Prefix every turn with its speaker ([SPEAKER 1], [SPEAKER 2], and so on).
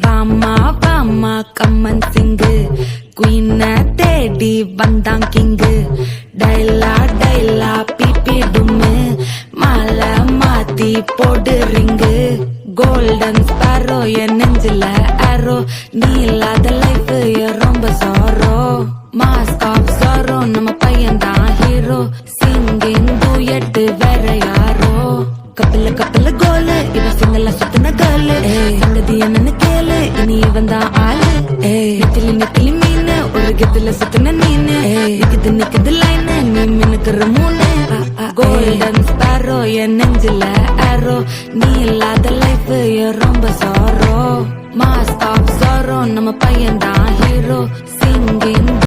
[SPEAKER 1] பாமா பாமா கம்மன் சிங்கு. குயின்ன தேடி வந்தான் king. டைலா டைலா BP டும்மு. மாலை மாத்தி போடு ரிங்கு. கோல்டன் ஸ்பாரோ என் நெஞ்சில ஆரோ நீ இல்லாத லைஃப் ரொம்ப சாரோ மாஸ்க் ஆஃப் சாரோ நம்ம பையன் தான் ஹீரோ சிங்கிங் டூயட்டு வேற யாரோ. கப்பல கப்பல கோலு. இவ சிங்கல சுத்தின கேளு சங்கதி என்னன்னு கேளு இனி இவன் தான் ஆளு நெத்திலி நெத்திலி மீனு ஒரு கெத்துல சுத்தின நீனு நிக்குது நிக்குது லைனு நீ மினுக்குற மூணு கோல்டன் ஸ்பாரோ என் நெஞ்சில ஆரோ நீ இல்லாத லைஃப் ரொம்ப சாரோ மாஸ்க் ஆஃப் சாரோ நம்ம பையன் தான் ஹீரோ சிங்கிங்